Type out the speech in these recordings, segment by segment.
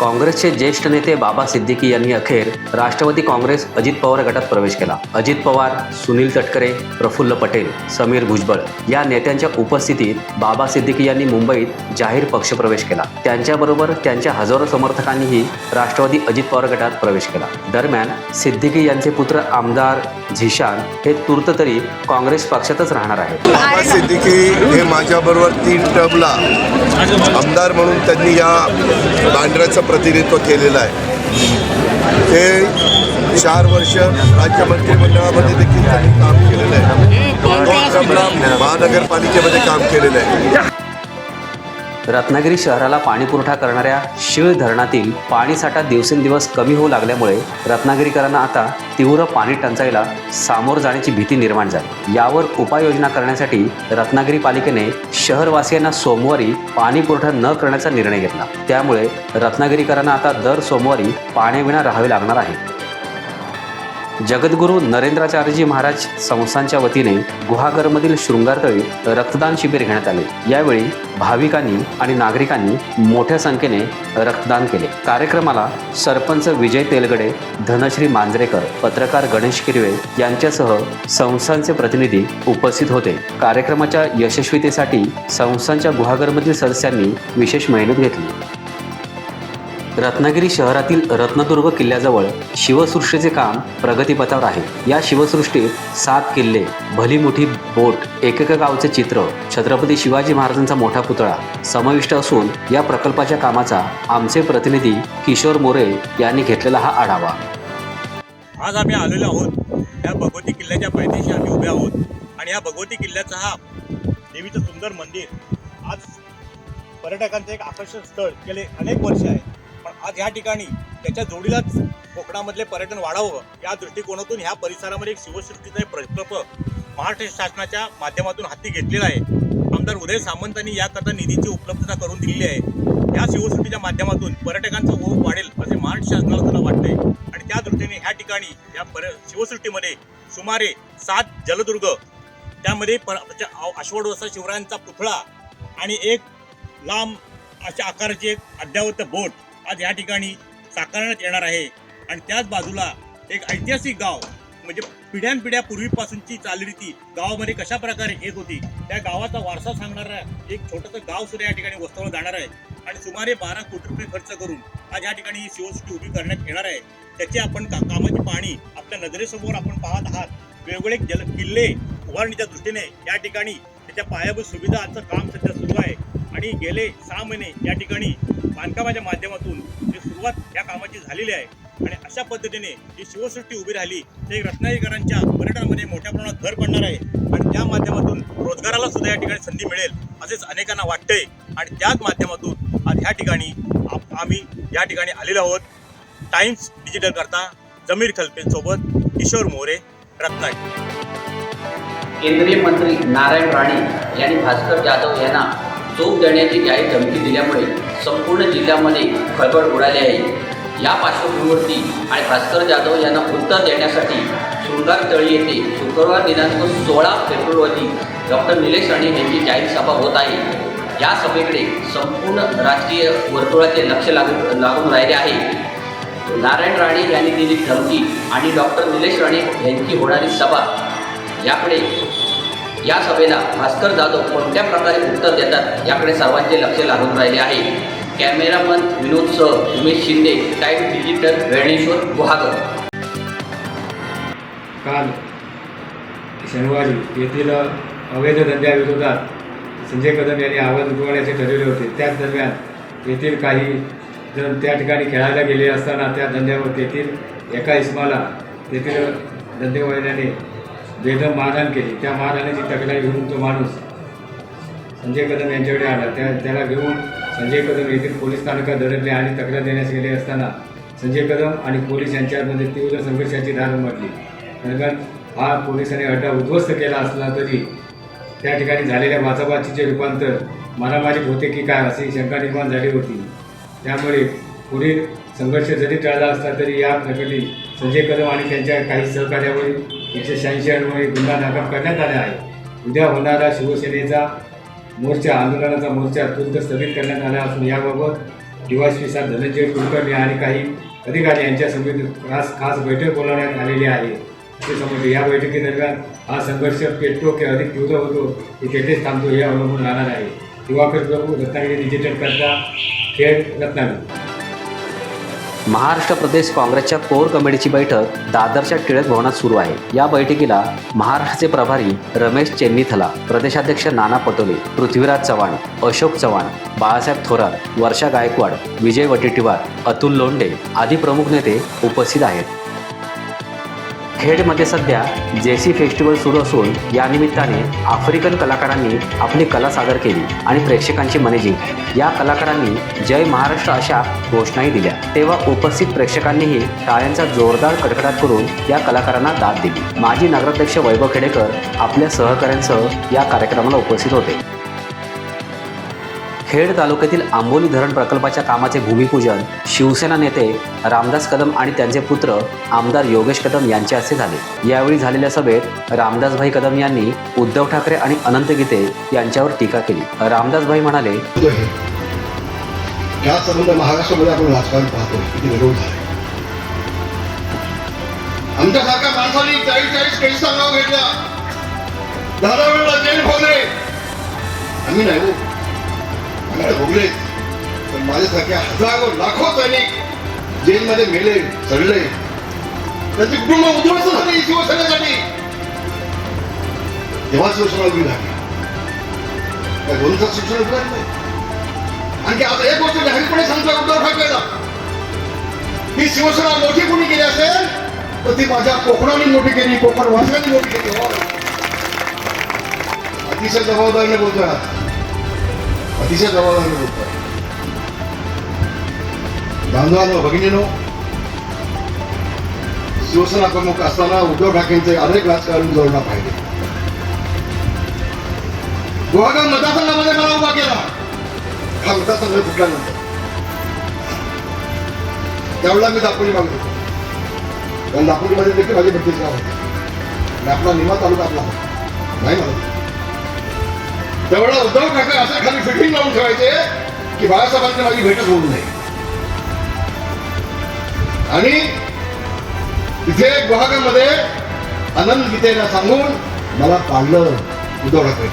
काँग्रेसचे ज्येष्ठ नेते बाबा सिद्दीकी यांनी अखेर राष्ट्रवादी काँग्रेस अजित पवार गटात प्रवेश केला. अजित पवार सुनील तटकरे प्रफुल्ल पटेल समीर भुजबळ या नेत्यांच्या उपस्थितीत बाबा सिद्दीकी यांनी मुंबईत जाहीर पक्षप्रवेश केला. त्यांच्याबरोबर त्यांच्या हजारो समर्थकांनीही राष्ट्रवादी अजित पवार गटात प्रवेश केला. दरम्यान सिद्दीकी यांचे पुत्र आमदार झिशान हे तूर्त तरी काँग्रेस पक्षातच राहणार आहेत. बाबा सिद्दीकी हे माझ्याबरोबर तीन टर्मला आमदार म्हणून त्यांनी या बांद्र्याचं प्रतिनिधित्व केलेलं आहे. ते चार वर्ष राज्य मंत्रिमंडळामध्ये देखील त्यांनी काम केलेलं आहे. महानगरपालिकेमध्ये काम केलेलं आहे. रत्नागिरी शहराला पाणीपुरवठा करणाऱ्या शिळ धरणातील पाणीसाठा दिवसेंदिवस कमी होऊ लागल्यामुळे रत्नागिरीकरांना आता तीव्र पाणी टंचाईला सामोर जाण्याची भीती निर्माण झाली. यावर उपाययोजना करण्यासाठी रत्नागिरी पालिकेने शहरवासियांना सोमवारी पाणी पुरवठा न करण्याचा निर्णय घेतला. त्यामुळे रत्नागिरीकरांना आता दर सोमवारी पाण्याविना राहावे लागणार आहे. जगद्गुरू नरेंद्राचार्यजी महाराज संस्थांच्या वतीने गुहागरमधील शृंगारतळी रक्तदान शिबिर घेण्यात आले. यावेळी भाविकांनी आणि नागरिकांनी मोठ्या संख्येने रक्तदान केले. कार्यक्रमाला सरपंच विजय तेलगडे धनश्री मांजरेकर पत्रकार गणेश किरवे यांच्यासह संस्थांचे प्रतिनिधी उपस्थित होते. कार्यक्रमाच्या यशस्वीतेसाठी संस्थांच्या गुहागरमधील सदस्यांनी विशेष मेहनत घेतली. रत्नागिरी शहरातील रत्नदुर्ग किल्ल्याजवळ शिवसृष्टीचे काम प्रगतीपथावर आहे. या शिवसृष्टीत सात किल्ले भली मोठी बोट एकक गावचे चित्र छत्रपती शिवाजी महाराजांचा मोठा पुतळा समाविष्ट असून या प्रकल्पाच्या कामाचा आमचे प्रतिनिधी किशोर मोरे यांनी घेतलेला हा आढावा. आज आम्ही आलेलो आहोत. या भगवती किल्ल्याच्या पायथ्याशी आम्ही उभे आहोत. आणि या भगवती किल्ल्याचा हा देवीचं सुंदर मंदिर आज पर्यटकांचं एक आकर्षक स्थळ गेले अनेक वर्ष आहे. पण आज ह्या ठिकाणी त्याच्या जोडीलाच कोकणामधले पर्यटन वाढावं या दृष्टिकोनातून ह्या परिसरामध्ये एक शिवसृष्टीचा प्रकल्प महाराष्ट्र शासनाच्या माध्यमातून हाती घेतलेला आहे. आमदार उदय सामंतांनी याकरता निधीची उपलब्धता करून दिलेली आहे. या शिवसृष्टीच्या माध्यमातून पर्यटकांचा ओघ वाढेल असे महाराष्ट्र शासनाला सुद्धा वाटते आणि त्या दृष्टीने ह्या ठिकाणी या पर शिवसृष्टीमध्ये सुमारे सात जलदुर्ग त्यामध्ये पर त्याच्या अश्वडोसा शिवरायांचा पुतळा आणि एक लांब अशा आकाराची एक अद्यावत बोट आज या ठिकाणी साकारण्यात येणार आहे. आणि त्याच बाजूला एक ऐतिहासिक गाव म्हणजे पिढ्यानपिढ्या पूर्वीपासूनची चालरीती गावामध्ये कशा प्रकारे येत होती त्या गावाचा वारसा सांगणारा एक छोटंसं गाव सुद्धा या ठिकाणी वस्तवलं जाणार आहे. आणि सुमारे बारा कोटी रुपये खर्च करून आज या ठिकाणी ही शिवसृष्टी उभी करण्यात येणार आहे. त्याची आपण का कामाची पाहणी आपल्या नजरेसमोर आपण पाहत आहात. वेगवेगळे जल किल्ले उभारणीच्या दृष्टीने या ठिकाणी त्याच्या पायाभूत सुविधांचं काम सध्या सुरू आहे. आणि गेले सहा महिने या ठिकाणी बांधकामाच्या माध्यमातून जी सुरुवात या कामाची झालेली आहे. आणि अशा पद्धतीने जी शिवसृष्टी उभी राहिली ते रत्नागिरीकरांच्या पर्यटनामध्ये मोठ्या प्रमाणात भर पडणार आहे. आणि त्या माध्यमातून रोजगाराला सुद्धा या ठिकाणी संधी मिळेल असेच अनेकांना वाटतंय. आणि त्याच माध्यमातून आज ह्या ठिकाणी आम्ही या ठिकाणी आलेलो आहोत. टाइम्स डिजिटल करता जमीर खलपेंसोबत किशोर मोरे रत्नागिरी. केंद्रीय मंत्री नारायण राणे यांनी भास्कर जाधव यांना चोप देण्याची जाहीर धमकी दिल्यामुळे संपूर्ण जिल्ह्यामध्ये खळबळ उडाली आहे. या पार्श्वभूमीवरती आणि भास्कर जाधव यांना उत्तर देण्यासाठी शृंगार तळी येथे शुक्रवार दिनांक सोळा फेब्रुवारी डॉक्टर निलेश राणे यांची जाहीर सभा होत आहे. या सभेकडे संपूर्ण राजकीय वर्तुळाचे लक्ष लागून लागून राहिले आहे. नारायण राणे यांनी दिली धमकी आणि डॉक्टर निलेश राणे यांची होणारी सभा. याकडे या सभेला भास्कर जाधव कोणत्या प्रकारे उत्तर देतात याकडे सर्वांचे लक्ष लागून राहिले आहे. कॅमेरामन विनोद सह उमेश शिंदे टाईम डिजिटल वेणेश्वर गुहागर. काल शनिवारी येथील अवैध धंद्याविरोधात संजय कदम यांनी आवाज उठवण्याचे ठरवले होते. त्याच दरम्यान येथील काही जण त्या ठिकाणी खेळायला गेले असताना त्या धंद्यावर तेथील एका इस्माला तेथील धंदेवाल्याने बेदम मारहाण केली त्या मारहाणीची तक्रार घेऊन तो माणूस संजय कदम यांच्याकडे आला. त्या त्याला घेऊन संजय कदम येथील पोलीस स्थानकात धडकले आणि तक्रार देण्यास गेले असताना संजय कदम आणि पोलीस यांच्यामध्ये तीव्र संघर्षाची धार उमटली. दरम्यान हा पोलिसांनी अड्डा उद्ध्वस्त केला असला तरी त्या ठिकाणी झालेल्या वाचाबाचीचे रूपांतर मारामारीत होते की काय अशी शंका निर्माण झाली होती. त्यामुळे पुढील संघर्ष जरी टळला असला तरी या प्रकरणी संजय कदम आणि त्यांच्या काही सहकार्यावरील एकशे शहाऐंशी अन्वये गुन्हा नाकाम करण्यात आला आहे. उद्या होणारा शिवसेनेचा मोर्चा आंदोलनाचा मोर्चा तुर्त स्थगित करण्यात आला असून याबाबत डीवायसपी साहेब धनंजय कुलकर्णी आणि काही अधिकारी यांच्या समिती खास खास बैठक बोलावण्यात आलेली आहे. असे समजते या बैठकीदरम्यान हा संघर्ष पेटतो की अधिक तीव्र होतो की तेथेच थांबतो हे अवलंबून राहणार आहे. दिवाकर प्रभू रत्नागिरी डिजिटल करता खेळ रत्नागिरी. महाराष्ट्र प्रदेश काँग्रेसच्या कोर कमिटीची बैठक दादरच्या टिळक भवनात सुरू आहे. या बैठकीला महाराष्ट्राचे प्रभारी रमेश चेन्नीथला प्रदेशाध्यक्ष नाना पटोले पृथ्वीराज चव्हाण अशोक चव्हाण बाळासाहेब थोरात वर्षा गायकवाड विजय वटेटीवार अतुल लोंढे आदी प्रमुख नेते उपस्थित आहेत. खेडमध्ये सध्या जेसी फेस्टिवल सुरू असून या निमित्ताने आफ्रिकन कलाकारांनी आपली कला सादर केली आणि प्रेक्षकांची मने जिंकली. या कलाकारांनी जय महाराष्ट्र अशा घोषणाही दिल्या. तेव्हा उपस्थित प्रेक्षकांनीही टाळ्यांचा जोरदार कडकडाट करून या कलाकारांना दाद दिली. माजी नगराध्यक्ष वैभव खेडेकर आपल्या सहकाऱ्यांसह या कार्यक्रमाला उपस्थित होते. खेड तालुक्यातील आंबोली धरण प्रकल्पाच्या कामाचे भूमिपूजन शिवसेना नेते रामदास कदम आणि त्यांचे पुत्र आमदार योगेश कदम यांच्या हस्ते झाले. यावेळी झालेल्या सभेत रामदासभाई कदम यांनी उद्धव ठाकरे आणि अनंत गीते यांच्यावर टीका केली. रामदासभाई म्हणाले या संबंध महाराष्ट्रामध्ये आपण राजकारण पाहतो. किती विरोध आहे आमच्यासारख्या माणसांनी चाळीस चाळीस केळीचा नाव घेतला. दहा वेळेला जेल भोगले आम्ही नाही तर भोगले पण माझ्यासारख्या हजारो लाखो सैनिक जेलमध्ये मेले चढले त्यांचे कुटुंब उद्ध्वस्त झाले शिवसेनेसाठी. तेव्हा शिवसेना उभी झाली. त्या दोन तास शिक्षण उभं नाही. आणखी आता एक गोष्ट जाहीरपणे सांगतो उद्धव ठाकरेला ही शिवसेना मोठी कोणी केली असेल तर ती माझ्या कोकणाने मोठी केली कोकण वासनाने मोठी केली. हो. अतिशय जबाबदारीने बोलतोय आज. अतिशय जबाबदारी होतं. बांधवांनो भगिनीनो शिवसेना प्रमुख असताना उद्धव ठाकरेंचे अनेक राजकारण जोडला पाहिजे गुहागर मतदारसंघामध्ये मला उभा केला. हा मतदारसंघ फुटल्यानंतर. त्यावेळेला मी दापोली मागत कारण दापोलीमध्ये देखील माझी भट्टीच गाव होते. आणि आपला निमा तालुका आपला होता. नाही मला त्यावेळेला उद्धव ठाकरे असं खाली फिटिंग लावून ठेवायचे की बाळासाहेबांची माझी भेटच होऊ नये. आणि तिथे गुहागामध्ये आनंद गीतेला सांगून मला पाळलं उद्धव ठाकरे.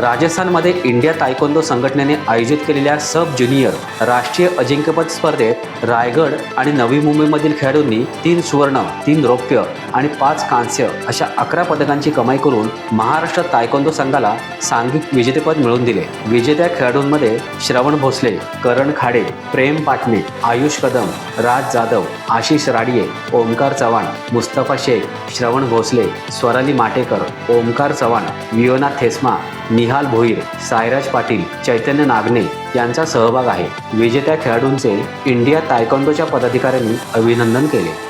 राजस्थानमध्ये इंडिया तायकोंदो संघटनेने आयोजित केलेल्या सब ज्युनियर राष्ट्रीय अजिंक्यपद स्पर्धेत रायगड आणि नवी मुंबईमधील खेळाडूंनी तीन सुवर्ण तीन रौप्य आणि पाच कांस्य अशा अकरा पदकांची कमाई करून महाराष्ट्र तायकोंदो संघाला सांघिक विजेतेपद मिळवून दिले. विजेत्या खेळाडूंमध्ये श्रवण भोसले करण खाडे प्रेम पाटणे आयुष कदम राज जाधव आशिष राडिये ओमकार चव्हाण मुस्तफा शेख श्रवण भोसले स्वराली माटेकर ओमकार चव्हाण वियोना थेस्मा निहाल भोईर सायराज पाटील चैतन्य नागने यांचा सहभाग आहे. विजेत्या खेळाडूंचे इंडिया तायकोंदोच्या पदाधिकाऱ्यांनी अभिनंदन केले.